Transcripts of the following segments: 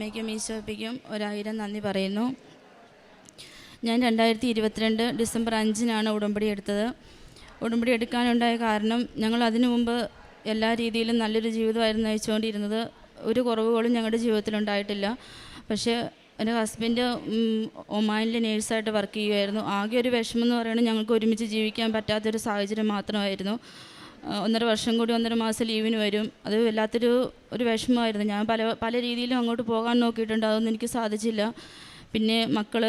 അമ്മയ്ക്കും ഈശോപ്പിക്കും ഒരായിരം നന്ദി പറയുന്നു. ഞാൻ രണ്ടായിരത്തി ഇരുപത്തിരണ്ട് ഡിസംബർ അഞ്ചിനാണ് ഉടമ്പടി എടുത്തത്. ഉടമ്പടി എടുക്കാനുണ്ടായ കാരണം ഞങ്ങൾ അതിനു മുമ്പ് എല്ലാ രീതിയിലും നല്ലൊരു ജീവിതമായിരുന്നു നയിച്ചുകൊണ്ടിരുന്നത്. ഒരു കുറവുകളും ഞങ്ങളുടെ ജീവിതത്തിൽ ഉണ്ടായിട്ടില്ല പക്ഷേ എന്റെ ഹസ്ബൻഡ് ഒമാനിലെ നേഴ്സായിട്ട് വർക്ക് ചെയ്യുമായിരുന്നു. ആകെ ഒരു വിഷമം എന്ന് പറയുന്നത് ഞങ്ങൾക്ക് ഒരുമിച്ച് ജീവിക്കാൻ പറ്റാത്തൊരു സാഹചര്യം മാത്രമായിരുന്നു. ഒന്നര വർഷം കൂടി ഒന്നര മാസം ലീവിന് വരും. അത് വല്ലാത്തൊരു ഒരു വിഷമമായിരുന്നു. ഞാൻ പല പല രീതിയിലും അങ്ങോട്ട് പോകാൻ നോക്കിയിട്ടുണ്ട്. അതൊന്നും എനിക്ക് സാധിച്ചില്ല. പിന്നെ മക്കൾ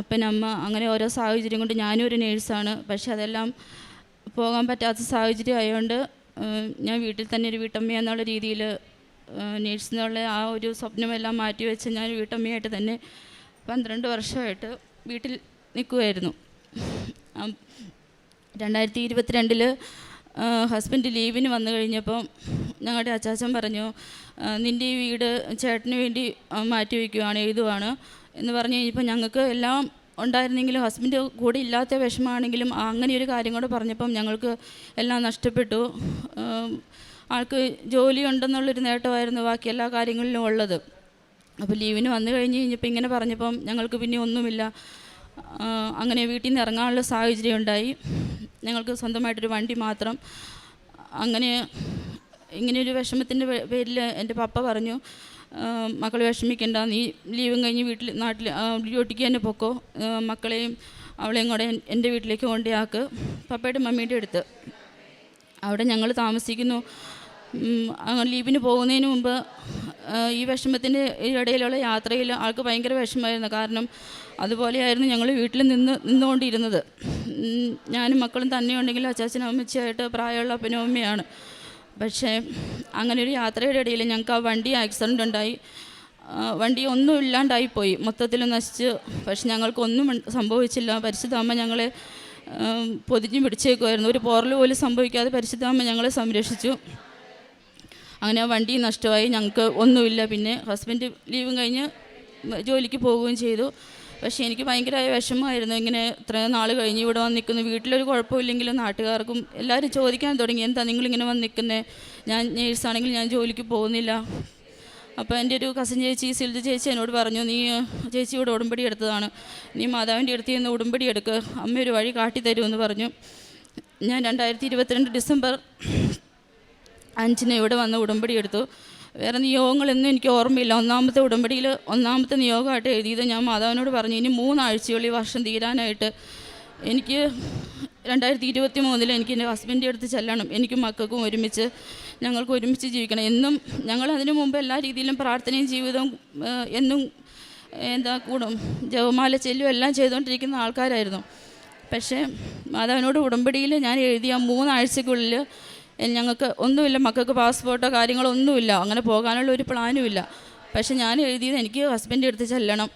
അപ്പനമ്മ അങ്ങനെ ഓരോ സാഹചര്യം കൊണ്ട് ഞാനും ഒരു നേഴ്സാണ്. പക്ഷെ അതെല്ലാം പോകാൻ പറ്റാത്ത സാഹചര്യം ആയതുകൊണ്ട് ഞാൻ വീട്ടിൽ തന്നെ ഒരു വീട്ടമ്മ എന്നുള്ള രീതിയിൽ നേഴ്സ് എന്നുള്ള ആ ഒരു സ്വപ്നമെല്ലാം മാറ്റി വെച്ച് ഞാൻ വീട്ടമ്മയായിട്ട് തന്നെ പന്ത്രണ്ട് വർഷമായിട്ട് വീട്ടിൽ നിൽക്കുമായിരുന്നു രണ്ടായിരത്തി ഇരുപത്തിരണ്ടിൽ ഹസ്ബൻഡ് ലീവിന് വന്നു കഴിഞ്ഞപ്പം ഞങ്ങളുടെ അച്ചാച്ചൻ പറഞ്ഞു നിന്റെ ഈ വീട് ചേട്ടന് വേണ്ടി മാറ്റി വയ്ക്കുവാണ് എഴുതുവാണ് എന്ന് പറഞ്ഞു കഴിഞ്ഞപ്പോൾ ഞങ്ങൾക്ക് എല്ലാം ഉണ്ടായിരുന്നെങ്കിലും ഹസ്ബൻഡ് കൂടെ ഇല്ലാത്ത വിഷമമാണെങ്കിലും അങ്ങനെ ഒരു കാര്യം കൂടെ പറഞ്ഞപ്പം ഞങ്ങൾക്ക് എല്ലാം നഷ്ടപ്പെട്ടു. ആൾക്ക് ജോലി ഉണ്ടെന്നുള്ളൊരു നേട്ടമായിരുന്നു ബാക്കി എല്ലാ കാര്യങ്ങളിലും ഉള്ളത്. അപ്പോൾ ലീവിന് വന്നു കഴിഞ്ഞ് കഴിഞ്ഞപ്പോൾ ഇങ്ങനെ പറഞ്ഞപ്പം ഞങ്ങൾക്ക് പിന്നെ ഒന്നുമില്ല. അങ്ങനെ വീട്ടിൽ നിന്ന് ഇറങ്ങാനുള്ള സാഹചര്യം ഉണ്ടായി. ഞങ്ങൾക്ക് സ്വന്തമായിട്ടൊരു വണ്ടി മാത്രം. അങ്ങനെ ഇങ്ങനെയൊരു വിഷമത്തിന്റെ പേരിൽ എന്റെ പപ്പ പറഞ്ഞു മക്കൾ വിഷമിക്കേണ്ട നീ ലീവും കഴിഞ്ഞ് വീട്ടിൽ നാട്ടിൽ ഡ്യൂട്ടിക്ക് തന്നെ പൊക്കോ. മക്കളെയും അവളെയും കൂടെ എൻ- എന്റെ വീട്ടിലേക്ക് കൊണ്ടുപോയാക്ക് പപ്പയുടെ മമ്മിയുടെ അടുത്ത്. അവിടെ ഞങ്ങൾ താമസിക്കുന്നു. ലീവിന് പോകുന്നതിന് മുമ്പ് ഈ വിഷമത്തിന്റെ ഇടയിലുള്ള യാത്രയിൽ ആൾക്ക് ഭയങ്കര വിഷമമായിരുന്നു. കാരണം അതുപോലെയായിരുന്നു ഞങ്ങൾ വീട്ടിൽ നിന്ന് നിന്നുകൊണ്ടിരുന്നത്. ഞാനും മക്കളും തന്നെ അച്ചാച്ചനും അമ്മച്ചിയായിട്ട് പ്രായമുള്ള അപ്പനും അമ്മയാണ് പക്ഷേ അങ്ങനെ ഒരു യാത്രയുടെ ഇടയിൽ ഞങ്ങൾക്ക് ആ വണ്ടി ആക്സിഡന്റ് ഉണ്ടായി. വണ്ടി ഒന്നും ഇല്ലാണ്ടായിപ്പോയി മൊത്തത്തിൽ നശിച്ച്. പക്ഷെ ഞങ്ങൾക്കൊന്നും സംഭവിച്ചില്ല. പരിശുദ്ധാമ്മ ഞങ്ങളെ പൊതിഞ്ഞ് പിടിച്ചേക്കുമായിരുന്നു ഒരു പോറൽ പോലും സംഭവിക്കാതെ പരിശുദ്ധാമ്മ ഞങ്ങളെ സംരക്ഷിച്ചു. അങ്ങനെ വണ്ടി നഷ്ടമായി ഞങ്ങൾക്ക് ഒന്നുമില്ല. പിന്നെ ഹസ്ബൻഡ് ലീവും കഴിഞ്ഞ് ജോലിക്ക് പോവുകയും ചെയ്തു. പക്ഷേ എനിക്ക് ഭയങ്കരമായ വിഷമമായിരുന്നു. ഇങ്ങനെ ഇത്രയും നാൾ കഴിഞ്ഞ് ഇവിടെ വന്ന് നിൽക്കുന്നു. വീട്ടിലൊരു കുഴപ്പമില്ലെങ്കിലും നാട്ടുകാർക്കും എല്ലാവരും ചോദിക്കാൻ തുടങ്ങി. എന്താ നിങ്ങളിങ്ങനെ വന്ന് നിൽക്കുന്നത് ഞാൻ നേഴ്സാണെങ്കിൽ ഞാൻ ജോലിക്ക് പോകുന്നില്ല. അപ്പോൾ എന്റെ ഒരു കസിൻ ചേച്ചി സിൽജ ചേച്ചി എന്നോട് പറഞ്ഞു നീ ചേച്ചി ഇവിടെ ഉടമ്പടി എടുത്തതാണ്. നീ മാതാവിന്റെ അടുത്ത് നിന്ന് ഉടമ്പടി എടുക്കുക അമ്മ ഒരു വഴി കാട്ടിത്തരുമെന്ന് പറഞ്ഞു. ഞാൻ രണ്ടായിരത്തി ഇരുപത്തിരണ്ട് ഡിസംബർ അഞ്ചിന് ഇവിടെ വന്ന് ഉടമ്പടി എടുത്തു. വേറെ നിയോഗങ്ങളൊന്നും എനിക്ക് ഓർമ്മയില്ല. ഒന്നാമത്തെ ഉടമ്പടിയിൽ ഒന്നാമത്തെ നിയോഗമായിട്ട് എഴുതിയത് ഞാൻ മാതാവിനോട് പറഞ്ഞു ഇനി മൂന്നാഴ്ചയുള്ള ഈ വർഷം തീരാനായിട്ട് എനിക്ക് രണ്ടായിരത്തി ഇരുപത്തി മൂന്നിൽ എനിക്ക് എന്റെ ഹസ്ബൻഡിന്റെ അടുത്ത് ചെല്ലണം. എനിക്കും മക്കൾക്കും ഒരുമിച്ച് ഞങ്ങൾക്ക് ഒരുമിച്ച് ജീവിക്കണം. എന്നും ഞങ്ങൾ അതിനു മുമ്പ് എല്ലാ രീതിയിലും പ്രാർത്ഥനയും ജീവിതവും എന്നും എന്താ കൂടും ജവമാല ചെല്ലും എല്ലാം ചെയ്തുകൊണ്ടിരിക്കുന്ന ആൾക്കാരായിരുന്നു. പക്ഷേ മാതാവിനോട് ഉടമ്പടിയിൽ ഞാൻ എഴുതിയ മൂന്നാഴ്ചക്കുള്ളിൽ ഞങ്ങൾക്ക് ഒന്നുമില്ല മക്കൾക്ക് പാസ്പോർട്ടോ കാര്യങ്ങളോ ഒന്നുമില്ല അങ്ങനെ പോകാനുള്ള ഒരു പ്ലാനും ഇല്ല. പക്ഷെ ഞാൻ എഴുതിയത് എനിക്ക് ഹസ്ബൻഡ് എടുത്ത് ചെല്ലണം.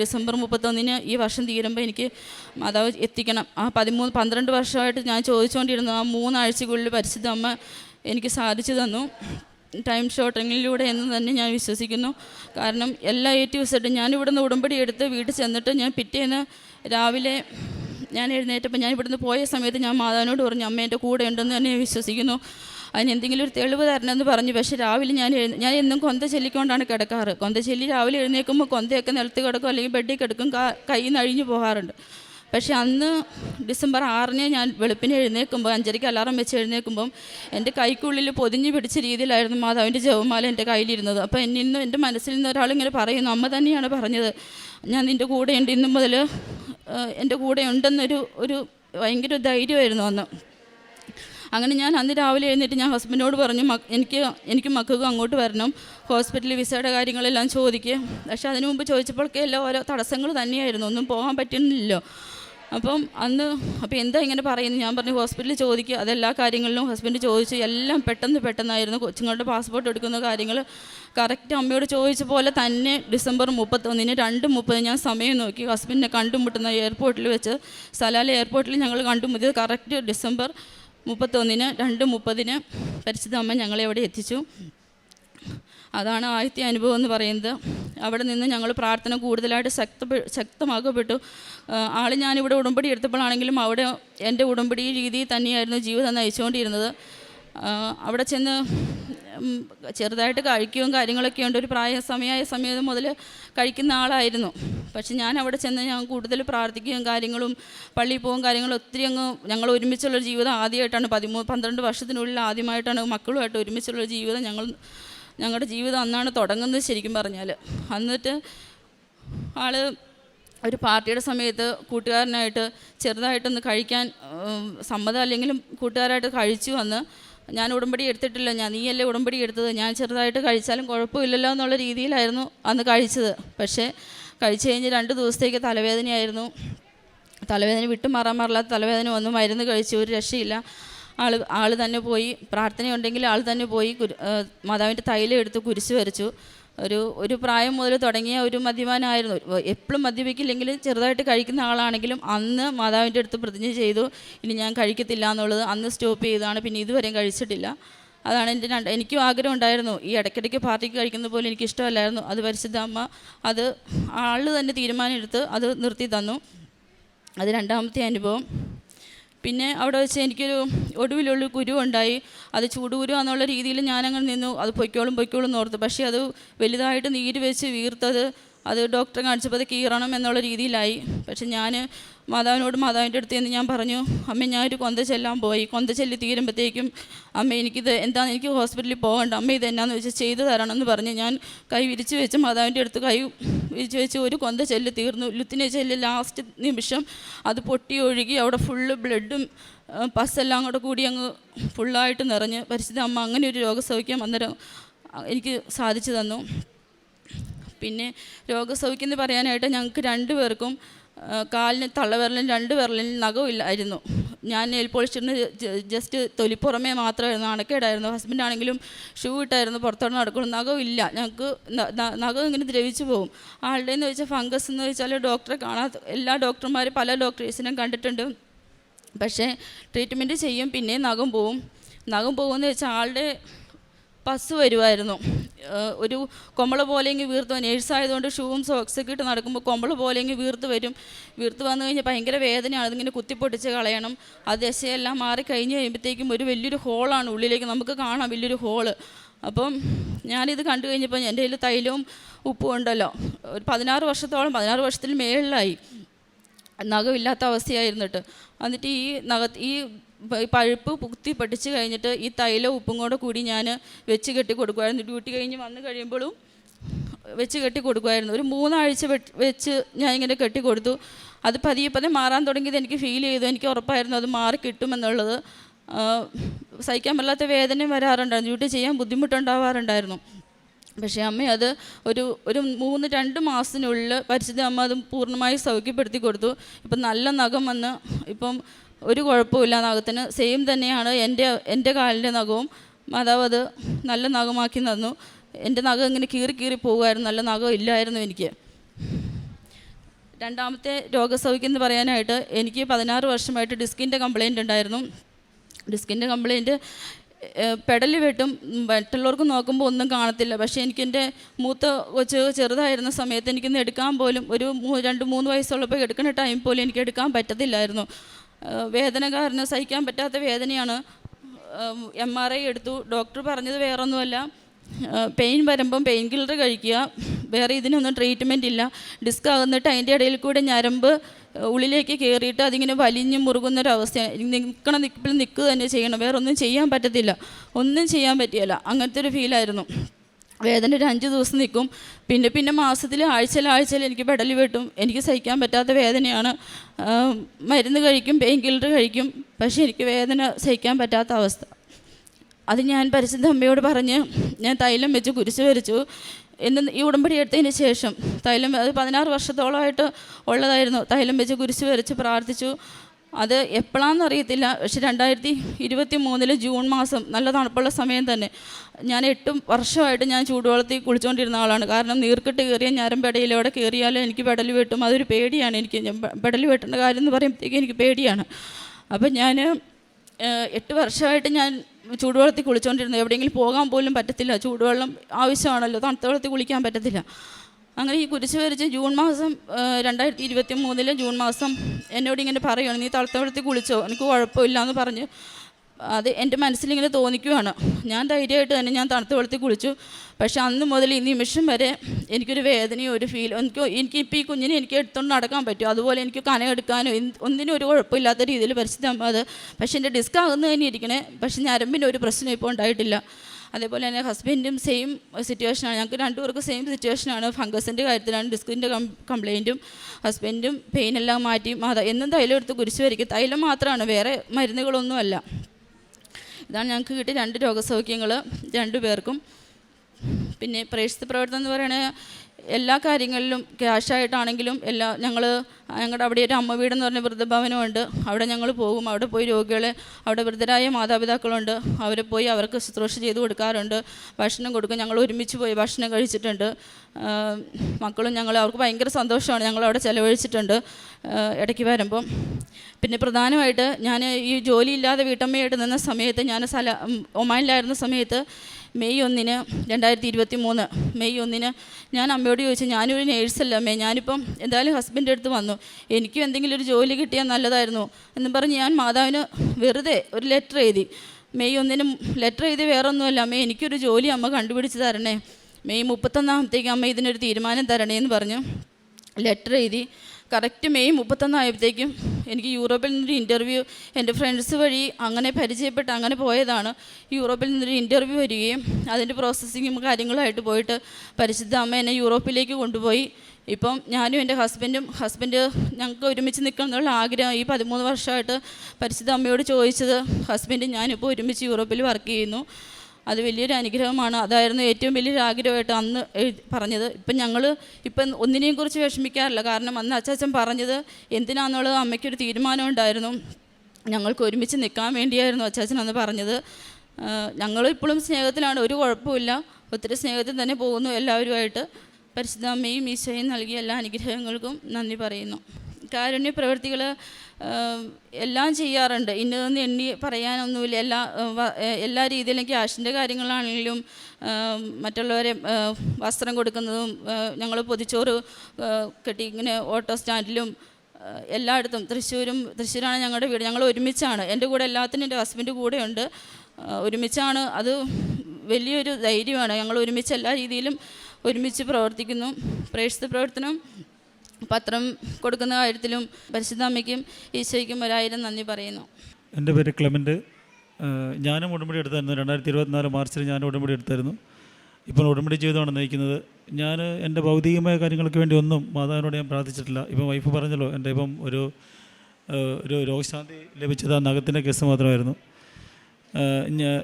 ഡിസംബർ മുപ്പത്തൊന്നിന് ഈ വർഷം തീരുമ്പോൾ എനിക്ക് മാതാവ് എത്തിക്കണം. ആ പതിമൂന്ന് പന്ത്രണ്ട് വർഷമായിട്ട് ഞാൻ ചോദിച്ചുകൊണ്ടിരുന്നു ആ മൂന്നാഴ്ചക്കുള്ളിൽ പരിശുദ്ധ അമ്മ എനിക്ക് സാധിച്ചു തന്നു. ടൈം ഷോട്ടിങ്ങിലൂടെ എന്ന് തന്നെ ഞാൻ വിശ്വസിക്കുന്നു. കാരണം എല്ലാ എ ടി സെറ്റും ഞാൻ ഉടമ്പടി എടുത്ത് വീട്ടിൽ ചെന്നിട്ട് ഞാൻ പിറ്റേന്ന് രാവിലെ ഞാൻ എഴുന്നേറ്റപ്പോൾ ഞാൻ ഇവിടുന്ന് പോയ സമയത്ത് ഞാൻ മാതാവിനോട് പറഞ്ഞു അമ്മ എന്റെ കൂടെ ഉണ്ടെന്ന് തന്നെ വിശ്വസിക്കുന്നു. അതിന് എന്തെങ്കിലും ഒരു തെളിവ് തരണമെന്ന് പറഞ്ഞു. പക്ഷേ രാവിലെ ഞാൻ ഞാൻ എന്നും കൊന്ത ചെല്ലിക്കൊണ്ടാണ് കിടക്കാറ്. കൊന്ത ചെല്ലി രാവിലെ എഴുന്നേൽക്കുമ്പോൾ കൊന്തയൊക്കെ നിലത്ത് കിടക്കും അല്ലെങ്കിൽ ബെഡിൽ കിടക്കും കൈ നഴിഞ്ഞു പോകാറുണ്ട്. പക്ഷേ അന്ന് ഡിസംബർ ആറിന് ഞാൻ വെളുപ്പിന് എഴുന്നേൽക്കുമ്പോൾ അഞ്ചരയ്ക്ക് അലാറം വെച്ച് എഴുന്നേൽക്കുമ്പം എന്റെ കൈക്കുള്ളിൽ പൊതിഞ്ഞു പിടിച്ച രീതിയിലായിരുന്നു മാതാവിന്റെ ജവമാല എന്റെ കയ്യിലിരുന്നത്. അപ്പോൾ എന്നിൽ നിന്നും എന്റെ മനസ്സിൽ നിന്ന് ഒരാളിങ്ങനെ പറയുന്നു അമ്മ തന്നെയാണ് പറഞ്ഞത്. ഞാൻ നിന്റെ കൂടെയുണ്ട്. ഇന്നു മുതൽ എന്റെ കൂടെ ഉണ്ടെന്നൊരു ഒരു ഭയങ്കര ധൈര്യമായിരുന്നു അന്ന്. അങ്ങനെ ഞാൻ അന്ന് രാവിലെ എഴുന്നേറ്റ് ഞാൻ ഹസ്ബൻഡിനോട് പറഞ്ഞു എനിക്ക് എനിക്ക് മക്കൾക്കും അങ്ങോട്ട് വരണം. ഹോസ്പിറ്റലിൽ വിസയുടെ കാര്യങ്ങളെല്ലാം ചോദിക്കുക പക്ഷേ അതിനു മുമ്പ് ചോദിച്ചപ്പോഴൊക്കെ എല്ലാം ഓരോ തടസ്സങ്ങൾ തന്നെയായിരുന്നു. ഒന്നും പോകാൻ പറ്റുന്നില്ലല്ലോ. അപ്പം അന്ന് അപ്പോൾ എന്താ ഇങ്ങനെ പറയുന്നത്? ഞാൻ പറഞ്ഞു ഹോസ്പിറ്റലിൽ ചോദിക്കുക. അതെല്ലാ കാര്യങ്ങളിലും ഹസ്ബൻഡ് ചോദിച്ചു. എല്ലാം പെട്ടെന്ന് പെട്ടെന്നായിരുന്നു. കൊച്ചുങ്ങളുടെ പാസ്പോർട്ട് എടുക്കുന്ന കാര്യങ്ങൾ കറക്റ്റ് അമ്മയോട് ചോദിച്ച പോലെ തന്നെ ഡിസംബർ മുപ്പത്തൊന്നിന് രണ്ട് മുപ്പത് ഞാൻ സമയം നോക്കി ഹസ്ബൻഡിനെ കണ്ടുമുട്ടുന്ന എയർപോർട്ടിൽ വെച്ച് സലാല എയർപോർട്ടിൽ ഞങ്ങൾ കണ്ടുമുട്ടിയത് കറക്റ്റ് ഡിസംബർ മുപ്പത്തൊന്നിന് രണ്ട് മുപ്പതിന് പരിശുദ്ധ അമ്മ ഞങ്ങളെ അവിടെ എത്തിച്ചു. അതാണ് ആദ്യത്തെ അനുഭവം എന്ന് പറയുന്നത്. അവിടെ നിന്ന് ഞങ്ങൾ പ്രാർത്ഥന കൂടുതലായിട്ട് ശക്ത ശക്തമാക്കപ്പെട്ടു. ആൾ ഞാനിവിടെ ഉടമ്പടി എടുത്തപ്പോഴാണെങ്കിലും അവിടെ എന്റെ ഉടമ്പടി രീതിയിൽ തന്നെയായിരുന്നു ജീവിതം നയിച്ചുകൊണ്ടിരുന്നത്. അവിടെ ചെന്ന് ചെറുതായിട്ട് കഴിക്കുകയും കാര്യങ്ങളൊക്കെ ഉണ്ട്. ഒരു പ്രായ സമയമായ സമയം മുതൽ കഴിക്കുന്ന ആളായിരുന്നു. പക്ഷെ ഞാൻ അവിടെ ചെന്ന് ഞാൻ കൂടുതൽ പ്രാർത്ഥിക്കുകയും കാര്യങ്ങളും പള്ളിയിൽ പോകും കാര്യങ്ങളും ഒത്തിരി അങ്ങ് ഞങ്ങൾ ഒരുമിച്ചുള്ള ജീവിതം ആദ്യമായിട്ടാണ് പതിമൂന്ന് പന്ത്രണ്ട് വർഷത്തിനുള്ളിൽ ആദ്യമായിട്ടാണ് മക്കളുമായിട്ട് ഒരുമിച്ചുള്ള ജീവിതം ഞങ്ങൾ ഞങ്ങളുടെ ജീവിതം അന്നാണ് തുടങ്ങുന്നത് ശരിക്കും പറഞ്ഞാൽ എന്നിട്ട് ആൾ ഒരു പാർട്ടിയുടെ സമയത്ത് കൂട്ടുകാരനായിട്ട് ചെറുതായിട്ടൊന്ന് കഴിക്കാൻ സമ്മതം അല്ലെങ്കിലും കൂട്ടുകാരായിട്ട് കഴിച്ചു വന്ന് ഞാൻ ഉടമ്പടി എടുത്തിട്ടില്ല. ഞാൻ നീയല്ലേ ഉടമ്പടി എടുത്തത്? ഞാൻ ചെറുതായിട്ട് കഴിച്ചാലും കുഴപ്പമില്ലല്ലോ എന്നുള്ള രീതിയിലായിരുന്നു അന്ന് കഴിച്ചത്. പക്ഷേ കഴിച്ചു കഴിഞ്ഞ് രണ്ട് ദിവസത്തേക്ക് തലവേദനയായിരുന്നു. തലവേദന വിട്ടു മാറാൻ മാറില്ലാത്ത തലവേദന വന്നു. മരുന്ന് കഴിച്ചു. ഒരു രക്ഷയില്ല. ആൾ ആൾ തന്നെ പോയി പ്രാർത്ഥനയുണ്ടെങ്കിൽ ആൾ തന്നെ പോയി മാതാവിന്റെ തൈലം എടുത്ത് കുരിശ് വരച്ചു. ഒരു ഒരു പ്രായം മുതൽ തുടങ്ങിയ ഒരു മദ്യപാനായിരുന്നു. എപ്പോഴും മദ്യപിക്കില്ലെങ്കിലും ചെറുതായിട്ട് കഴിക്കുന്ന ആളാണെങ്കിലും അന്ന് മാതാവിന്റെ അടുത്ത് പ്രതിജ്ഞ ചെയ്തു ഇനി ഞാൻ കഴിക്കത്തില്ല എന്നുള്ളത് അന്ന് സ്റ്റോപ്പ് ചെയ്തതാണ്. പിന്നെ ഇതുവരെയും കഴിച്ചിട്ടില്ല. അതാണ് എന്റെ രണ്ട് എനിക്കും ആഗ്രഹം ഉണ്ടായിരുന്നു. ഈ ഇടയ്ക്കിടയ്ക്ക് പാർട്ടിക്ക് കഴിക്കുന്ന പോലെ എനിക്ക് ഇഷ്ടമല്ലായിരുന്നു. അത് പരിശുദ്ധ അമ്മ അത് ആൾ തന്നെ തീരുമാനമെടുത്ത് അത് നിർത്തി തന്നു. അത് രണ്ടാമത്തെ അനുഭവം. പിന്നെ അവിടെ വെച്ച് എനിക്കൊരു ഒടുവിലുള്ള കുരു ഉണ്ടായി അത് ചൂടുകുരു എന്നുള്ള രീതിയിൽ ഞാനങ്ങനെ നിന്നു. അത് പൊയ്ക്കോളും പൊയ്ക്കോളും എന്ന് ഓർത്തു. പക്ഷേ അത് വലുതായിട്ട് നീര് വെച്ച് വീർത്തത് അത് ഡോക്ടറെ കാണിച്ചപ്പോൾ അത് കീറണം എന്നുള്ള രീതിയിലായി. പക്ഷെ ഞാൻ മാതാവിനോട് മാതാവിന്റെ അടുത്ത് നിന്ന് ഞാൻ പറഞ്ഞു അമ്മ ഞാനൊരു കൊന്ത ചെല്ലാൻ പോയി. കൊന്ത ചെല്ലി തീരുമ്പോഴത്തേക്കും അമ്മ എനിക്കിത് എന്താണ് എനിക്ക് ഹോസ്പിറ്റലിൽ പോകണ്ട. അമ്മ ഇത് എന്നാന്ന് വെച്ച് ചെയ്തു തരണം എന്ന് പറഞ്ഞ് ഞാൻ കൈ വിരിച്ച് വെച്ച് മാതാവിന്റെ അടുത്ത് കൈ വിരിച്ച് വെച്ച് ഒരു കൊന്ത ചെല്ല് തീർന്നു. ലുത്തിനെ ചെല്ല് ലാസ്റ്റ് നിമിഷം അത് പൊട്ടി ഒഴുകി അവിടെ ഫുള്ള് ബ്ലഡും പസ്സെല്ലാം കൂടെ കൂടി അങ്ങ് ഫുള്ളായിട്ട് നിറഞ്ഞ് പരിശുദ്ധ അമ്മ അങ്ങനെ ഒരു രോഗസൗഖ്യം അന്നേരം എനിക്ക് സാധിച്ചു തന്നു. പിന്നെ രോഗസൗഖ്യം എന്ന് പറയാനായിട്ട് ഞങ്ങൾക്ക് രണ്ടുപേർക്കും കാലിന് തള്ളവിരലിന് രണ്ട് വിരലിന് നഖമില്ലായിരുന്നു ഞാൻ നെയിൽ പോളിഷിന് ജസ്റ്റ് തൊലിപ്പുറമേ മാത്രമായിരുന്നു. അണക്കേടായിരുന്നു. ഹസ്ബൻഡ് ആണെങ്കിലും ഷൂ ഇട്ടായിരുന്നു. പുറത്തോട്ട് നടക്കുള്ളൂ നഖമില്ല ഞങ്ങൾക്ക് നഖം ഇങ്ങനെ ദ്രവിച്ചു പോകും. ആളുടെ എന്ന് വെച്ചാൽ ഫംഗസ് എന്ന് വെച്ചാൽ ഡോക്ടറെ കാണാത്ത എല്ലാ ഡോക്ടർമാരും പല ഡോക്ടേഴ്സിനും കണ്ടിട്ടുണ്ട്. പക്ഷേ ട്രീറ്റ്മെന്റ് ചെയ്യും പിന്നെയും നഖം പോവും. നഖം പോകുമെന്ന് വെച്ചാൽ ആളുടെ പസ് വരുമായിരുന്നു ഒരു കൊമ്പള പോലെ ഇങ്ങ് വീർത്ത് നേഴ്സായതുകൊണ്ട് ഷൂവും സോക്സൊക്കെ ഇട്ട് നടക്കുമ്പോൾ കൊമ്പള പോലെ ഇങ്ങ് വീർത്ത് വരും. വീർത്ത് വന്നു കഴിഞ്ഞാൽ ഭയങ്കര വേദനയാണ്. അതിങ്ങനെ കുത്തിപ്പൊട്ടിച്ച് കളയണം. ആ ദശയെല്ലാം മാറി കഴിഞ്ഞ് കഴിയുമ്പോഴത്തേക്കും ഒരു വലിയൊരു ഹോളാണ് ഉള്ളിലേക്ക് നമുക്ക് കാണാം. വലിയൊരു ഹോൾ. അപ്പം ഞാനിത് കണ്ടു കഴിഞ്ഞപ്പോൾ എന്റെ കയ്യിൽ തൈലവും ഉപ്പും ഉണ്ടല്ലോ. ഒരു പതിനാറ് വർഷത്തോളം പതിനാറ് വർഷത്തിൽ മേളിലായി. നഖമില്ലാത്ത അവസ്ഥയായിരുന്നിട്ട്. എന്നിട്ട് ഈ നഖ ഈ പഴുപ്പ് പുക്തി പഠിച്ചു കഴിഞ്ഞിട്ട് ഈ തൈലം ഉപ്പും കൂടെ കൂടി ഞാൻ വെച്ച് കെട്ടി കൊടുക്കുമായിരുന്നു ഡ്യൂട്ടി കഴിഞ്ഞ് വന്നു കഴിയുമ്പോഴും വെച്ച് കെട്ടി കൊടുക്കുമായിരുന്നു ഒരു മൂന്നാഴ്ച വെച്ച് ഞാൻ ഇങ്ങനെ കെട്ടി കൊടുത്തു. അത് പതിയെ പതിയെ മാറാൻ തുടങ്ങിയത് എനിക്ക് ഫീൽ ചെയ്തു. എനിക്ക് ഉറപ്പായിരുന്നു അത് മാറി കിട്ടുമെന്നുള്ളത്. സഹിക്കാൻ പറ്റാത്ത വേദനയും വരാറുണ്ടായിരുന്നു. ഡ്യൂട്ടി ചെയ്യാൻ ബുദ്ധിമുട്ടുണ്ടാവാറുണ്ടായിരുന്നു. പക്ഷേ അമ്മ അത് ഒരു ഒരു മൂന്ന് രണ്ട് മാസത്തിനുള്ളിൽ പരിശുദ്ധ അമ്മ അത് പൂർണമായി സൗഖ്യപ്പെടുത്തി കൊടുത്തു. ഇപ്പം നല്ല നഖം വന്ന് ഇപ്പം ഒരു കുഴപ്പമില്ല നഖത്തിന് സെയിം തന്നെയാണ് എന്റെ എന്റെ കാലിന്റെ നഖവും. മാതാവ് അത് നല്ല നഖമാക്കി തന്നു. എന്റെ നഖം ഇങ്ങനെ കീറി കീറി പോകുമായിരുന്നു. നല്ല നഖം ഇല്ലായിരുന്നു എനിക്ക്. രണ്ടാമത്തെ രോഗസൗഖ്യം എന്ന് പറയാനായിട്ട് എനിക്ക് പതിനാറ് വർഷമായിട്ട് ഡിസ്കിന്റെ കംപ്ലൈന്റ് ഉണ്ടായിരുന്നു. ഡിസ്കിന്റെ കംപ്ലൈന്റ് പെടൽ വെട്ടും. മറ്റുള്ളവർക്ക് നോക്കുമ്പോൾ ഒന്നും കാണത്തില്ല. പക്ഷേ എനിക്കെന്റെ മൂത്ത കൊച്ച് ചെറുതായിരുന്ന സമയത്ത് എനിക്കൊന്ന് എടുക്കാൻ പോലും ഒരു രണ്ട് മൂന്ന് വയസ്സുള്ളപ്പോൾ എടുക്കുന്ന ടൈം പോലും എനിക്ക് എടുക്കാൻ പറ്റത്തില്ലായിരുന്നു. വേദന കാരണം സഹിക്കാൻ പറ്റാത്ത വേദനയാണ്. എം ആർ ഐ എടുത്തു. ഡോക്ടർ പറഞ്ഞത് വേറൊന്നുമല്ല. പെയിൻ വരുമ്പം പെയിൻ കില്ലർ കഴിക്കുക. വേറെ ഇതിനൊന്നും ട്രീറ്റ്മെന്റ് ഇല്ല. ഡിസ്ക് ആകുന്നിട്ട് അതിന്റെ ഇടയിൽ കൂടെ ഞരമ്പ് ഉള്ളിലേക്ക് കയറിയിട്ട് അതിങ്ങനെ വലിഞ്ഞ് മുറുകുന്നൊരവസ്ഥയാണ് നിൽക്കണം നിൽപ്പിൽ നിൽക്കുക തന്നെ ചെയ്യണം. വേറെ ഒന്നും ചെയ്യാൻ പറ്റത്തില്ല. ഒന്നും ചെയ്യാൻ പറ്റിയല്ല. അങ്ങനത്തെ ഒരു ഫീലായിരുന്നു വേദന ഒരു അഞ്ച് ദിവസം നിൽക്കും. പിന്നെ പിന്നെ മാസത്തിൽ ആഴ്ചയിൽ ആഴ്ചയിൽ എനിക്ക് പെടൽ വെട്ടും. എനിക്ക് സഹിക്കാൻ പറ്റാത്ത വേദനയാണ്. മരുന്ന് കഴിക്കും പെയിൻ കില്ലർ കഴിക്കും. പക്ഷേ എനിക്ക് വേദന സഹിക്കാൻ പറ്റാത്ത അവസ്ഥ. അത് ഞാൻ പരിശുദ്ധ അമ്മയോട് പറഞ്ഞ് ഞാൻ തൈലം വെച്ച് കുരിശ് വരച്ചു. എന്ന് ഈ ഉടമ്പടി എടുത്തതിന് ശേഷം തൈലം അത് പതിനാറ് വർഷത്തോളമായിട്ട് ഉള്ളതായിരുന്നു. തൈലം വെച്ച് കുരിശ് വരച്ച് പ്രാർത്ഥിച്ചു. അത് എപ്പോഴാണെന്ന് അറിയത്തില്ല. പക്ഷെ രണ്ടായിരത്തി ഇരുപത്തി മൂന്നിൽ ജൂൺ മാസം നല്ല തണുപ്പുള്ള സമയം തന്നെ. ഞാൻ എട്ട് വർഷമായിട്ട് ഞാൻ ചൂടുവെള്ളത്തിൽ കുളിച്ചുകൊണ്ടിരുന്ന ആളാണ്. കാരണം നീർക്കിട്ട് കയറിയ ഞരമ്പടയിലൂടെ കയറിയാലും എനിക്ക് പെടൽ വെട്ടും. അതൊരു പേടിയാണ് എനിക്ക്. പെടൽ വെട്ടേണ്ട കാര്യം എന്ന് പറയുമ്പോഴത്തേക്കും എനിക്ക് പേടിയാണ്. അപ്പം ഞാൻ എട്ട് വർഷമായിട്ട് ഞാൻ ചൂടുവെള്ളത്തിൽ കുളിച്ചുകൊണ്ടിരുന്നത് എവിടെയെങ്കിലും പോകാൻ പോലും പറ്റത്തില്ല. ചൂടുവെള്ളം ആവശ്യമാണല്ലോ. തണുത്ത വെള്ളത്തിൽ കുളിക്കാൻ പറ്റത്തില്ല. അങ്ങനെ ഈ കുരിശ് വരച്ച് ജൂൺ മാസം രണ്ടായിരത്തി ഇരുപത്തി മൂന്നിൽ ജൂൺ മാസം എന്നോട് ഇങ്ങനെ പറയുകയാണ് നീ തണുത്ത വെള്ളത്തിൽ കുളിച്ചോ? എനിക്ക് കുഴപ്പമില്ല എന്ന് പറഞ്ഞ്. അത് എന്റെ മനസ്സിലിങ്ങനെ തോന്നിക്കുകയാണ് ഞാൻ ധൈര്യമായിട്ട് തന്നെ ഞാൻ തണുത്ത വെള്ളത്തിൽ കുളിച്ചു. പക്ഷെ അന്ന് മുതൽ ഈ നിമിഷം വരെ എനിക്കൊരു വേദനയോ ഒരു ഫീൽ എനിക്ക് എനിക്കിപ്പോൾ ഈ കുഞ്ഞിനെ എനിക്ക് എടുത്തുകൊണ്ട് നടക്കാൻ പറ്റും അതുപോലെ എനിക്ക് കനയെടുക്കാനോ ഒന്നിനും ഒരു കുഴപ്പമില്ലാത്ത രീതിയിൽ പരിസ്ഥിതി അത് പക്ഷേ എന്റെ ഡിസ്ക് തന്നെ ഇരിക്കണേ. പക്ഷെ ഞരമ്പിന് ഒരു പ്രശ്നം ഇപ്പോൾ ഉണ്ടായിട്ടില്ല. അതേപോലെ തന്നെ ഹസ്ബൻഡും സെയിം സിറ്റുവേഷനാണ് ഞങ്ങൾക്ക് രണ്ടുപേർക്കും സെയിം സിറ്റുവേഷനാണ് ഫംഗസിന്റെ കാര്യത്തിലാണ് ഡിസ്കിന്റെ കംപ്ലയിന്റും ഹസ്ബൻഡും പെയിൻ എല്ലാം മാറ്റി. എന്നും തൈലം എടുത്ത് കുരിശ് വരയ്ക്കും. തൈലം മാത്രമാണ് വേറെ മരുന്നുകളൊന്നുമല്ല. ഇതാണ് ഞങ്ങൾക്ക് കിട്ടിയ രണ്ട് രോഗസൗഖ്യങ്ങൾ രണ്ടു പേർക്കും. പിന്നെ പ്രേക്ഷിത പ്രവർത്തനം എന്ന് പറയുന്നത് എല്ലാ കാര്യങ്ങളിലും ക്യാഷായിട്ടാണെങ്കിലും എല്ലാ ഞങ്ങൾ ഞങ്ങളുടെ അവിടെ ഒരു അമ്മ വീടെന്ന് പറഞ്ഞ വൃദ്ധഭവനമുണ്ട്. അവിടെ ഞങ്ങൾ പോകും. അവിടെ പോയി രോഗികളെ അവിടെ വൃദ്ധരായ മാതാപിതാക്കളുണ്ട്. അവരെ പോയി അവർക്ക് ശുശ്രൂഷ ചെയ്ത് കൊടുക്കാറുണ്ട്. ഭക്ഷണം കൊടുക്കും. ഞങ്ങൾ ഒരുമിച്ച് പോയി ഭക്ഷണം കഴിച്ചിട്ടുണ്ട്. മക്കളും ഞങ്ങൾ അവർക്ക് ഭയങ്കര സന്തോഷമാണ് ഞങ്ങൾ അവിടെ ചിലവഴിച്ചിട്ടുണ്ട് ഇടയ്ക്ക് വരുമ്പം. പിന്നെ പ്രധാനമായിട്ട് ഞാൻ ഈ ജോലിയില്ലാതെ വീട്ടമ്മയായിട്ട് നിന്ന സമയത്ത് ഞാൻ സ്ഥല ഒമാനിലായിരുന്ന സമയത്ത് മെയ് ഒന്നിന് രണ്ടായിരത്തി ഇരുപത്തി മൂന്ന് മെയ് ഒന്നിന് ഞാൻ അമ്മയോട് ചോദിച്ചു ഞാനൊരു നേഴ്സല്ല അമ്മേ ഞാനിപ്പം എന്തായാലും ഹസ്ബൻഡ് അടുത്ത് വന്നു. എനിക്കും എന്തെങ്കിലും ഒരു ജോലി കിട്ടിയാൽ നല്ലതായിരുന്നു. എന്ന് പറഞ്ഞ് ഞാൻ മാതാവിന് വെറുതെ ഒരു ലെറ്റർ എഴുതി. മെയ് ഒന്നിന് ലെറ്റർ എഴുതി വേറെ ഒന്നുമല്ല അമ്മേ എനിക്കൊരു ജോലി അമ്മ കണ്ടുപിടിച്ച് തരണേ. മെയ് മുപ്പത്തൊന്നാമത്തേക്ക് അമ്മ ഇതിനൊരു തീരുമാനം തരണേ എന്ന് പറഞ്ഞു ലെറ്റർ എഴുതി. കറക്റ്റ് മെയ് മുപ്പത്തൊന്നായപ്പോഴത്തേക്കും എനിക്ക് യൂറോപ്പിൽ നിന്നൊരു ഇന്റർവ്യൂ എന്റെ ഫ്രണ്ട്സ് വഴി അങ്ങനെ പരിചയപ്പെട്ട് അങ്ങനെ പോയതാണ്. യൂറോപ്പിൽ നിന്നൊരു ഇന്റർവ്യൂ വരികയും അതിന്റെ പ്രോസസ്സിങ്ങും കാര്യങ്ങളുമായിട്ട് പോയിട്ട് പരിശുദ്ധ അമ്മ എന്നെ യൂറോപ്പിലേക്ക് കൊണ്ടുപോയി. ഇപ്പം ഞാനും എന്റെ ഹസ്ബൻഡും ഹസ്ബൻഡ് ഞങ്ങൾക്ക് ഒരുമിച്ച് നിൽക്കണം എന്നുള്ള ആഗ്രഹം ഈ പതിമൂന്ന് വർഷമായിട്ട് പരിശുദ്ധ അമ്മയോട് ചോദിച്ചത്. ഹസ്ബൻഡ് ഞാനിപ്പോൾ ഒരുമിച്ച് യൂറോപ്പിൽ വർക്ക് ചെയ്യുന്നു. അത് വലിയൊരു അനുഗ്രഹമാണ്. അതായിരുന്നു ഏറ്റവും വലിയൊരു ആഗ്രഹമായിട്ട് അന്ന് പറഞ്ഞത്. ഇപ്പം ഞങ്ങൾ ഇപ്പം ഒന്നിനെയും കുറിച്ച് വിഷമിക്കാറില്ല. കാരണം അന്ന് അച്ചാച്ചൻ പറഞ്ഞത് എന്തിനാണെന്നുള്ളത് അമ്മയ്ക്കൊരു തീരുമാനം ഉണ്ടായിരുന്നു. ഞങ്ങൾക്ക് ഒരുമിച്ച് നിൽക്കാൻ വേണ്ടിയായിരുന്നു അച്ചാച്ചൻ അന്ന് പറഞ്ഞത്. ഞങ്ങൾ ഇപ്പോഴും സ്നേഹത്തിലാണ്. ഒരു കുഴപ്പമില്ല ഒത്തിരി സ്നേഹത്തിൽ തന്നെ പോകുന്നു എല്ലാവരുമായിട്ട്. പരിശുദ്ധ അമ്മയും ഈശോയും നൽകിയ എല്ലാ അനുഗ്രഹങ്ങൾക്കും നന്ദി പറയുന്നു. കാരുണ്യ പ്രവൃത്തികൾ എല്ലാം ചെയ്യാറുണ്ട്. ഇന്നതെന്ന് എണ്ണി പറയാനൊന്നുമില്ല. എല്ലാ എല്ലാ രീതിയിലും ക്യാഷിന്റെ കാര്യങ്ങളാണെങ്കിലും മറ്റുള്ളവരെ വസ്ത്രം കൊടുക്കുന്നതും ഞങ്ങൾ പൊതിച്ചോറ് കെട്ടി ഇങ്ങനെ ഓട്ടോ സ്റ്റാൻഡിലും എല്ലായിടത്തും. തൃശ്ശൂരും തൃശ്ശൂരാണ് ഞങ്ങളുടെ വീട്. ഞങ്ങൾ ഒരുമിച്ചാണ്. എന്റെ കൂടെ എല്ലാത്തിനും എന്റെ ഹസ്ബൻഡ് കൂടെയുണ്ട്. ഒരുമിച്ചാണ്. അത് വലിയൊരു ധൈര്യമാണ്. ഞങ്ങൾ ഒരുമിച്ച് എല്ലാ രീതിയിലും ഒരുമിച്ച് പ്രവർത്തിക്കുന്നു. പ്രേക്ഷിത പ്രവർത്തനം. പത്രം കൊടുക്കുന്ന കാര്യത്തിലും പരിശുദ്ധ അമ്മയ്ക്കും ഈശോയ്ക്കും ഒരായിരം നന്ദി പറയുന്നു. എന്റെ പേര് ക്ലെമന്റ് ഏഹ് ഞാനും ഉടമ്പടി എടുത്തായിരുന്നു. രണ്ടായിരത്തി ഇരുപത്തിനാല് മാർച്ചിൽ ഞാൻ ഉടമ്പടി എടുത്തായിരുന്നു. ഇപ്പോൾ ഉടമ്പടി ജീവിതമാണ് നയിക്കുന്നത്. ഞാൻ എന്റെ ഭൗതികമായ കാര്യങ്ങൾക്ക് വേണ്ടി ഒന്നും മാതാവിനോട് ഞാൻ പ്രാർത്ഥിച്ചിട്ടില്ല. ഇപ്പം വൈഫ് പറഞ്ഞല്ലോ എന്റെ ഇപ്പം ഒരു ഒരു രോഗശാന്തി ലഭിച്ചത് ആ നഖത്തിന്റെ കേസ് മാത്രമായിരുന്നു.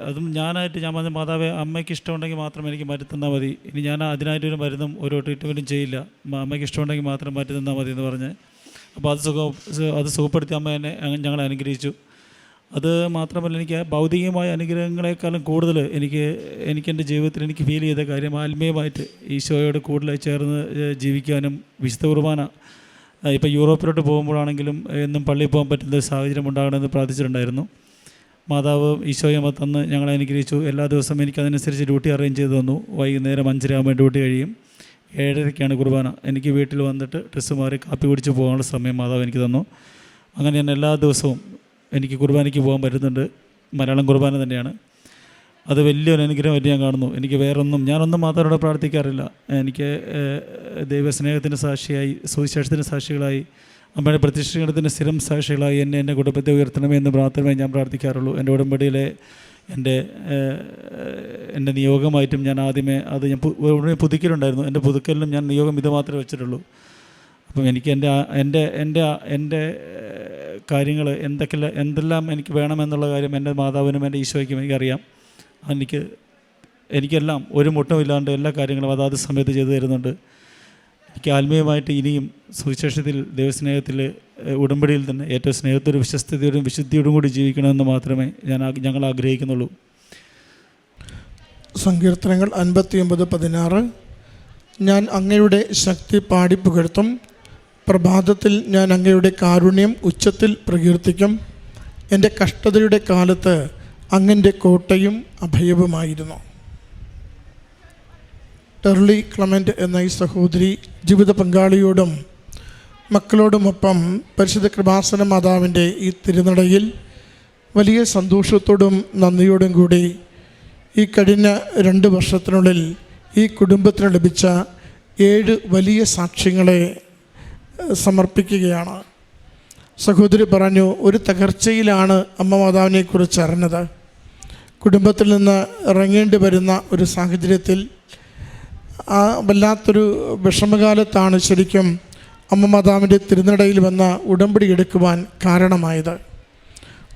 അതും ഞാനായിട്ട് ഞാൻ പറഞ്ഞ മാതാവെ അമ്മയ്ക്ക് ഇഷ്ടമുണ്ടെങ്കിൽ മാത്രം എനിക്ക് മരുത്തന്നാൽ തന്നാൽ മതി. ഇനി ഞാൻ അതിനായിട്ടൊരു മരുന്നും ഒരു ട്രീറ്റ്മെന്റും ചെയ്യില്ല. അമ്മയ്ക്ക് ഇഷ്ടമുണ്ടെങ്കിൽ മാത്രം മാറ്റി തന്നാൽ മതി എന്ന് പറഞ്ഞ്. അപ്പോൾ അത് സുഖം അത് സുഖപ്പെടുത്തി അമ്മ എന്നെ ഞങ്ങൾ അനുഗ്രഹിച്ചു. അത് മാത്രമല്ല എനിക്ക് ഭൗതികമായ അനുഗ്രഹങ്ങളെക്കാളും കൂടുതൽ എനിക്ക് എനിക്ക് എന്റെ ജീവിതത്തിൽ എനിക്ക് ഫീൽ ചെയ്ത കാര്യം ആത്മീയമായിട്ട് ഈശോയോട് കൂടുതൽ ചേർന്ന് ജീവിക്കാനും വിശുദ്ധ കുർബാന ഇപ്പോൾ യൂറോപ്പിലോട്ട് പോകുമ്പോഴാണെങ്കിലും എന്നും പള്ളിയിൽ പോകാൻ പറ്റുന്ന സാഹചര്യം ഉണ്ടാകണമെന്ന് പ്രാർത്ഥിച്ചിട്ടുണ്ടായിരുന്നു. മാതാവ് ഈശോയമ്മ തന്ന് ഞങ്ങളെ അനുഗ്രഹിച്ചു. എല്ലാ ദിവസവും എനിക്ക് അതനുസരിച്ച് ഡ്യൂട്ടി അറേഞ്ച് ചെയ്ത് തന്നു. വൈകുന്നേരം അഞ്ചരയാകുമ്പോൾ ഡ്യൂട്ടി കഴിയും. ഏഴരയ്ക്കാണ് കുർബാന. എനിക്ക് വീട്ടിൽ വന്നിട്ട് ഡ്രസ്സ് മാറി കാപ്പി കുടിച്ച് പോകാനുള്ള സമയം മാതാവ് എനിക്ക് തന്നു. അങ്ങനെ ഞാൻ എല്ലാ ദിവസവും എനിക്ക് കുർബാനയ്ക്ക് പോകാൻ പറ്റുന്നുണ്ട്. മലയാളം കുർബാന തന്നെയാണ്. അത് വലിയൊരു അനുഗ്രഹമായിട്ട് ഞാൻ കാണുന്നു. എനിക്ക് വേറൊന്നും ഞാനൊന്നും മാതാവിനോട് പ്രാർത്ഥിക്കാറില്ല. എനിക്ക് ദൈവസ്നേഹത്തിന്റെ സാക്ഷിയായി സുവിശേഷത്തിന്റെ സാക്ഷികളായി അമ്മയുടെ പ്രത്യക്ഷീകരണത്തിന്റെ സ്ഥിരം സാക്ഷികളായി എന്നെ എന്റെ കുടുംബത്തെ ഉയർത്തണമേ എന്ന് ഞാൻ പ്രാർത്ഥിക്കാറുള്ളൂ. എന്റെ ഉടമ്പടിയിലെ എന്റെ എന്റെ നിയോഗമായിട്ടും ഞാൻ ആദ്യമേ അത് ഞാൻ ഉടനെ പുതുക്കലുണ്ടായിരുന്നു. എന്റെ പുതുക്കലിലും ഞാൻ നിയോഗം ഇത് മാത്രമേ വെച്ചിട്ടുള്ളൂ. അപ്പം എനിക്ക് എന്റെ എന്റെ എന്റെ എന്റെ കാര്യങ്ങൾ എന്തൊക്കെ എന്തെല്ലാം എനിക്ക് വേണമെന്നുള്ള കാര്യം എന്റെ മാതാവിനും എന്റെ ഈശോയ്ക്കും എനിക്കറിയാം. എനിക്ക് എനിക്കെല്ലാം ഒരു മുട്ടും ഇല്ലാണ്ട് എല്ലാ കാര്യങ്ങളും അതാത് സമയത്ത് ചെയ്തു തരുന്നുണ്ട്. എനിക്ക് ആത്മീയമായിട്ട് ഇനിയും സുവിശേഷത്തിൽ ദൈവസ്നേഹത്തിൽ ഉടമ്പടിയിൽ തന്നെ ഏറ്റവും സ്നേഹത്തോടും വിശ്വസ്തയോടും വിശുദ്ധിയോടും കൂടി ജീവിക്കണമെന്ന് മാത്രമേ ഞാൻ ഞങ്ങൾ ആഗ്രഹിക്കുന്നുള്ളൂ. സങ്കീർത്തനങ്ങൾ അൻപത്തിയൊമ്പത് പതിനാറ്. ഞാൻ അങ്ങയുടെ ശക്തി പാടി പുകഴ്ത്തും. പ്രഭാതത്തിൽ ഞാൻ അങ്ങയുടെ കാരുണ്യം ഉച്ചത്തിൽ പ്രകീർത്തിക്കും. എന്റെ കഷ്ടതയുടെ കാലത്ത് അങ്ങന്റെ കോട്ടയും അഭയവുമായിരുന്നു. ടെർലി ക്ലമന്റ് എന്ന ഈ സഹോദരി ജീവിത പങ്കാളിയോടും മക്കളോടുമൊപ്പം പരിശുദ്ധ കൃപാസന മാതാവിന്റെ ഈ തിരുനടയിൽ വലിയ സന്തോഷത്തോടും നന്ദിയോടും കൂടി ഈ കഴിഞ്ഞ രണ്ട് വർഷത്തിനുള്ളിൽ ഈ കുടുംബത്തിന് ലഭിച്ച ഏഴ് വലിയ സാക്ഷ്യങ്ങളെ സമർപ്പിക്കുകയാണ്. സഹോദരി പറഞ്ഞു ഒരു തകർച്ചയിലാണ് അമ്മ മാതാവിനെക്കുറിച്ച് അറിഞ്ഞത്. കുടുംബത്തിൽ നിന്ന് ഇറങ്ങേണ്ടി വരുന്ന ഒരു സാഹചര്യത്തിൽ ആ വല്ലാത്തൊരു വിഷമകാലത്താണ് ശരിക്കും അമ്മ മാതാവിന്റെ തിരുനടയിൽ വന്ന ഉടമ്പടി എടുക്കുവാൻ കാരണമായത്.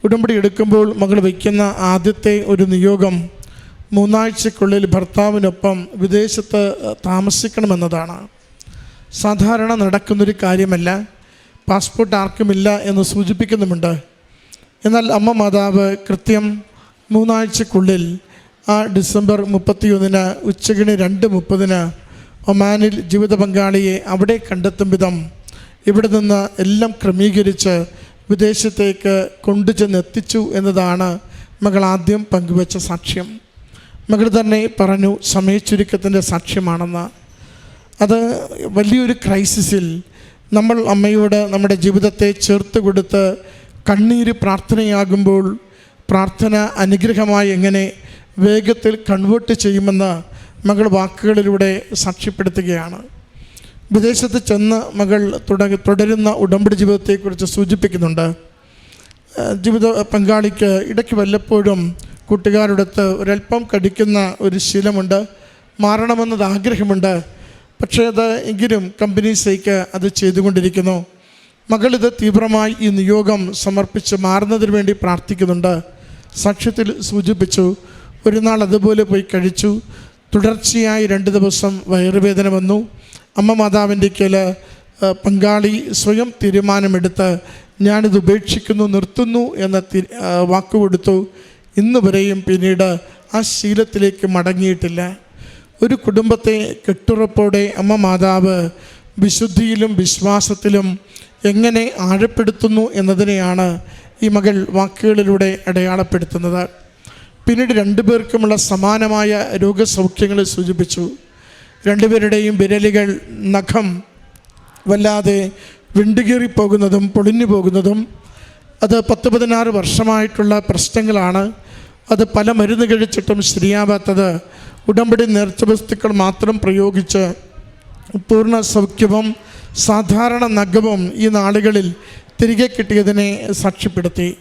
ഉടമ്പടി എടുക്കുമ്പോൾ മകൾ വയ്ക്കുന്ന ആദ്യത്തെ ഒരു നിയോഗം മൂന്നാഴ്ചക്കുള്ളിൽ ഭർത്താവിനൊപ്പം വിദേശത്ത് താമസിക്കണമെന്നതാണ്. സാധാരണ നടക്കുന്നൊരു കാര്യമല്ല. പാസ്പോർട്ട് ആർക്കുമില്ല എന്ന് സൂചിപ്പിക്കുന്നുമുണ്ട്. എന്നാൽ അമ്മ മാതാവ് കൃത്യം മൂന്നാഴ്ചക്കുള്ളിൽ ആ ഡിസംബർ മുപ്പത്തിയൊന്നിന് ഉച്ചകിണി രണ്ട് മുപ്പതിന് ഒമാനിൽ ജീവിത പങ്കാളിയെ അവിടെ കണ്ടെത്തും വിധം ഇവിടെ നിന്ന് എല്ലാം ക്രമീകരിച്ച് വിദേശത്തേക്ക് കൊണ്ടുചെന്ന് എത്തിച്ചു എന്നതാണ് മകൾ ആദ്യം പങ്കുവച്ച സാക്ഷ്യം. മകൾ തന്നെ പറഞ്ഞു സമയച്ചുരുക്കത്തിന്റെ സാക്ഷ്യമാണെന്ന്. അത് വലിയൊരു ക്രൈസിസിൽ നമ്മൾ അമ്മയോട് നമ്മുടെ ജീവിതത്തെ ചേർത്ത് കൊടുത്ത് കണ്ണീര് പ്രാർത്ഥനയാകുമ്പോൾ പ്രാർത്ഥന അനുഗ്രഹമായി എങ്ങനെ വേഗത്തിൽ കൺവേർട്ട് ചെയ്യുമെന്ന് മകൾ വാക്കുകളിലൂടെ സാക്ഷ്യപ്പെടുത്തുകയാണ്. വിദേശത്ത് ചെന്ന് മകൾ തുടങ്ങി തുടരുന്ന ഉടമ്പടി ജീവിതത്തെക്കുറിച്ച് സൂചിപ്പിക്കുന്നുണ്ട്. ജീവിത പങ്കാളിക്ക് ഇടയ്ക്ക് വല്ലപ്പോഴും കൂട്ടുകാരോടൊത്ത് ഒരല്പം കടിക്കുന്ന ഒരു ശീലമുണ്ട്. മാറണമെന്നത് ആഗ്രഹമുണ്ട്. പക്ഷേ അത് എങ്കിലും കമ്പനീസേക്ക് അത് ചെയ്തുകൊണ്ടിരിക്കുന്നു. മകളിത് തീവ്രമായി ഈ നിയോഗം സമർപ്പിച്ച് മാറുന്നതിന് വേണ്ടി പ്രാർത്ഥിക്കുന്നുണ്ട്. സാക്ഷ്യത്തിൽ സൂചിപ്പിച്ചു ഒരു നാൾ അതുപോലെ പോയി കഴിച്ചു. തുടർച്ചയായി രണ്ട് ദിവസം വയറുവേദന വന്നു. അമ്മ മാതാവിന്റെ കയ്യിൽ പങ്കാളി സ്വയം തീരുമാനമെടുത്ത് ഞാനിത് ഉപേക്ഷിക്കുന്നു നിർത്തുന്നു എന്ന വാക്ക് കൊടുത്തു. ഇന്ന് വരെയും പിന്നീട് ആ ശീലത്തിലേക്ക് മടങ്ങിയിട്ടില്ല. ഒരു കുടുംബത്തെ കെട്ടുറപ്പോടെ അമ്മ മാതാവ് വിശുദ്ധിയിലും വിശ്വാസത്തിലും എങ്ങനെ ആഴപ്പെടുത്തുന്നു എന്നതിനെയാണ് ഈ മകൾ വാക്കുകളിലൂടെ അടയാളപ്പെടുത്തുന്നത്. പിന്നീട് രണ്ടുപേർക്കുമുള്ള സമാനമായ രോഗസൗഖ്യങ്ങൾ സൂചിപ്പിച്ചു. രണ്ടുപേരുടെയും വിരലുകൾ നഖം വല്ലാതെ വിണ്ടുകീറി പോകുന്നതും പൊളിഞ്ഞു പോകുന്നതും അത് പത്ത് പതിനാറ് വർഷമായിട്ടുള്ള പ്രശ്നങ്ങളാണ്. അത് പല മരുന്ന് കഴിച്ചിട്ടും ശരിയാവാത്തത് ഉടമ്പടി നേർച്ച വസ്തുക്കൾ മാത്രം പ്രയോഗിച്ച് പൂർണ സൗഖ്യവും സാധാരണ നഖവും ഈ നാളുകളിൽ തിരികെ കിട്ടിയതിനെ സാക്ഷ്യപ്പെടുത്തി.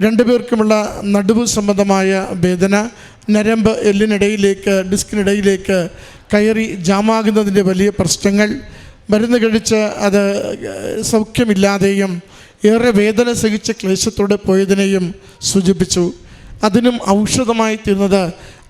രണ്ടുപേർക്കുമുള്ള നടുവ് സംബന്ധമായ വേദന നരമ്പ് എല്ലിനിടയിലേക്ക് ഡിസ്കിനിടയിലേക്ക് കയറി ജാമാകുന്നതിന്റെ വലിയ പ്രശ്നങ്ങൾ. മരുന്ന് കഴിച്ച് അത് സൗഖ്യമില്ലാതെയും ഏറെ വേദന സഹിച്ച ക്ലേശത്തോടെ പോയതിനെയും സൂചിപ്പിച്ചു. അതിനും ഔഷധമായി തീർന്നത്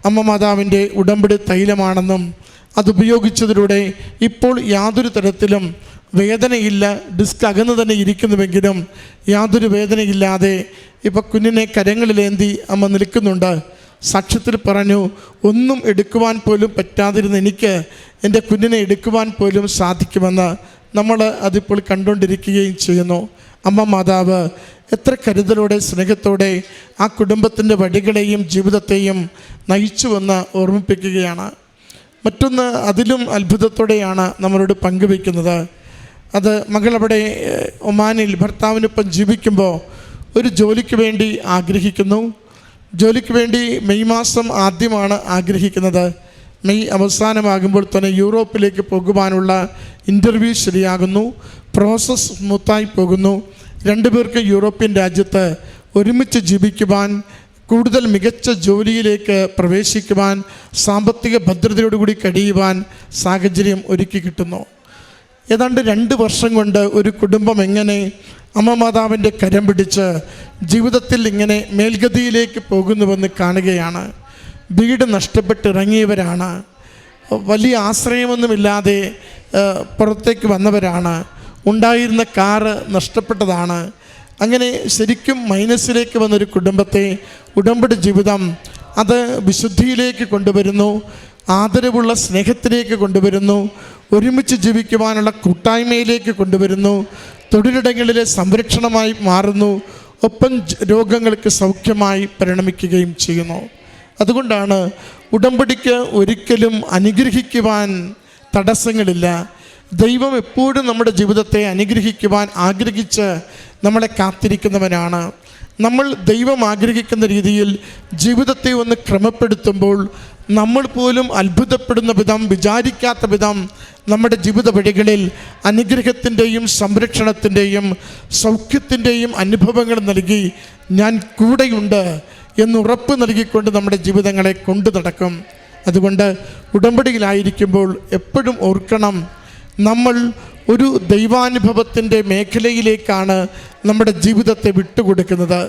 അമ്മ മാതാവിന്റെ ഉടമ്പടി തൈലമാണെന്നും അതുപയോഗിച്ചതിലൂടെ ഇപ്പോൾ യാതൊരു തരത്തിലും വേദനയില്ല ഡിസ്ക് അകന്ന് തന്നെ ഇരിക്കുന്നുവെങ്കിലും യാതൊരു വേദനയില്ലാതെ ഇപ്പോൾ കുഞ്ഞിനെ കരങ്ങളിലേന്തി അമ്മ നിൽക്കുന്നുണ്ട്. സാക്ഷ്യത്തിൽ പറഞ്ഞു ഒന്നും എടുക്കുവാൻ പോലും പറ്റാതിരുന്ന എനിക്ക് എന്റെ കുഞ്ഞിനെ എടുക്കുവാൻ പോലും സാധിക്കുമെന്ന് നമ്മൾ അതിപ്പോൾ കണ്ടുകൊണ്ടിരിക്കുകയും ചെയ്യുന്നു. അമ്മ മാതാവ് എത്ര കരുതലോടെ സ്നേഹത്തോടെ ആ കുടുംബത്തിന്റെ വഴികളെയും ജീവിതത്തെയും നയിച്ചുവെന്ന് ഓർമ്മിപ്പിക്കുകയാണ്. മറ്റൊന്ന് അതിലും അത്ഭുതത്തോടെയാണ് നമ്മളോട് പങ്കുവയ്ക്കുന്നത്. അത് മകളവിടെ ഒമാനിൽ ഭർത്താവിനൊപ്പം ജീവിക്കുമ്പോൾ ഒരു ജോലിക്ക് വേണ്ടി ആഗ്രഹിക്കുന്നു. ജോലിക്ക് വേണ്ടി മെയ് മാസം ആദ്യമാണ് ആഗ്രഹിക്കുന്നത്. മെയ് അവസാനമാകുമ്പോൾ തന്നെ യൂറോപ്പിലേക്ക് പോകുവാനുള്ള ഇന്റർവ്യൂ ശരിയാകുന്നു. പ്രോസസ്സ് സ്മൂത്തായി പോകുന്നു. രണ്ടുപേർക്ക് യൂറോപ്യൻ രാജ്യത്ത് ഒരുമിച്ച് ജീവിക്കുവാൻ കൂടുതൽ മികച്ച ജോലിയിലേക്ക് പ്രവേശിക്കുവാൻ സാമ്പത്തിക ഭദ്രതയോടുകൂടി കഴിയുവാൻ സാഹചര്യം ഒരുക്കി കിട്ടുന്നു. ഏതാണ്ട് രണ്ട് വർഷം കൊണ്ട് ഒരു കുടുംബം എങ്ങനെ അമ്മ മാതാവിന്റെ കരം പിടിച്ച് ജീവിതത്തിൽ ഇങ്ങനെ മേൽഗതിയിലേക്ക് പോകുന്നുവെന്ന് കാണുകയാണ്. വീട് നഷ്ടപ്പെട്ടിറങ്ങിയവരാണ്. വലിയ ആശ്രയമൊന്നുമില്ലാതെ പുറത്തേക്ക് വന്നവരാണ്. ഉണ്ടായിരുന്ന കാറ് നഷ്ടപ്പെട്ടതാണ്. അങ്ങനെ ശരിക്കും മൈനസിലേക്ക് വന്നൊരു കുടുംബത്തെ ഉടമ്പടി ജീവിതം അത് വിശുദ്ധിയിലേക്ക് കൊണ്ടുവരുന്നു ആദരവുള്ള സ്നേഹത്തിലേക്ക് കൊണ്ടുവരുന്നു ഒരുമിച്ച് ജീവിക്കുവാനുള്ള കൂട്ടായ്മയിലേക്ക് കൊണ്ടുവരുന്നു. തൊഴിലിടങ്ങളിലെ സംരക്ഷണമായി മാറുന്നു. ഒപ്പം രോഗങ്ങൾക്ക് സൗഖ്യമായി പരിണമിക്കുകയും ചെയ്യുന്നു. അതുകൊണ്ടാണ് ഉടമ്പടിക്ക് ഒരിക്കലും അനുഗ്രഹിക്കുവാൻ തടസ്സങ്ങളില്ല. ദൈവം എപ്പോഴും നമ്മുടെ ജീവിതത്തെ അനുഗ്രഹിക്കുവാൻ ആഗ്രഹിച്ച് നമ്മളെ കാത്തിരിക്കുന്നവനാണ്. നമ്മൾ ദൈവം ആഗ്രഹിക്കുന്ന രീതിയിൽ ജീവിതത്തെ ഒന്ന് ക്രമപ്പെടുത്തുമ്പോൾ നമ്മൾ പോലും അത്ഭുതപ്പെടുന്ന വിധം വിചാരിക്കാത്ത വിധം നമ്മുടെ ജീവിത വഴികളിൽ അനുഗ്രഹത്തിന്റെയും സംരക്ഷണത്തിന്റെയും സൗഖ്യത്തിന്റെയും അനുഭവങ്ങൾ നൽകി ഞാൻ കൂടെയുണ്ട് എന്ന് ഉറപ്പ് നൽകിക്കൊണ്ട് നമ്മുടെ ജീവിതങ്ങളെ കൊണ്ടു നടക്കും. അതുകൊണ്ട് ഉടമ്പടിയിലായിരിക്കുമ്പോൾ എപ്പോഴും ഓർക്കണം നമ്മൾ ഒരു ദൈവാനുഭവത്തിന്റെ മേഖലയിലേക്കാണ് നമ്മുടെ ജീവിതത്തെ വിട്ടുകൊടുക്കുന്നത്.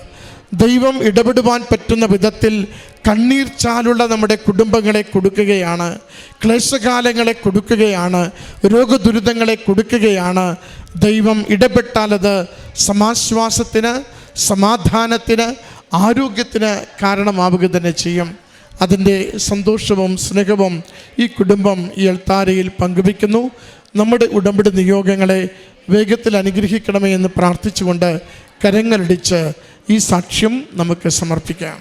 ദൈവം ഇടപെടുവാൻ പറ്റുന്ന വിധത്തിൽ കണ്ണീർ ചാലുള്ള നമ്മുടെ കുടുംബങ്ങളെ കൊടുക്കുകയാണ്. ക്ലേശകാലങ്ങളെ കൊടുക്കുകയാണ്. രോഗദുരിതങ്ങളെ കൊടുക്കുകയാണ്. ദൈവം ഇടപെട്ടാലത് സമാശ്വാസത്തിന് സമാധാനത്തിന് ആരോഗ്യത്തിന് കാരണമാവുക തന്നെ ചെയ്യും. അതിന്റെ സന്തോഷവും സ്നേഹവും ഈ കുടുംബം ഈ എൾത്താരയിൽ പങ്കുവയ്ക്കുന്നു. നമ്മുടെ ഉടമ്പടി നിയോഗങ്ങളെ വേഗത്തിൽ അനുഗ്രഹിക്കണമേ എന്ന് പ്രാർത്ഥിച്ചുകൊണ്ട് കരങ്ങളടിച്ച് ഈ സാക്ഷ്യം നമുക്ക് സമർപ്പിക്കാം.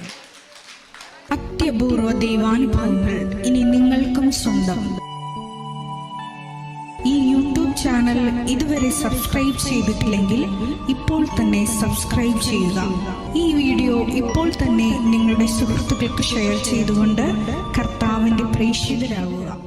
അത്യപൂർവ ദൈവാനുഭവങ്ങൾ ഇനി നിങ്ങൾക്കും സ്വന്തം. ഈ യൂട്യൂബ് ചാനൽ ഇതുവരെ സബ്സ്ക്രൈബ് ചെയ്തിട്ടില്ലെങ്കിൽ ഇപ്പോൾ തന്നെ സബ്സ്ക്രൈബ് ചെയ്യുക. ഈ വീഡിയോ ഇപ്പോൾ തന്നെ നിങ്ങളുടെ സുഹൃത്തുക്കൾക്ക് ഷെയർ ചെയ്തുകൊണ്ട് കർത്താവിന്റെ പ്രേക്ഷിതരാകുക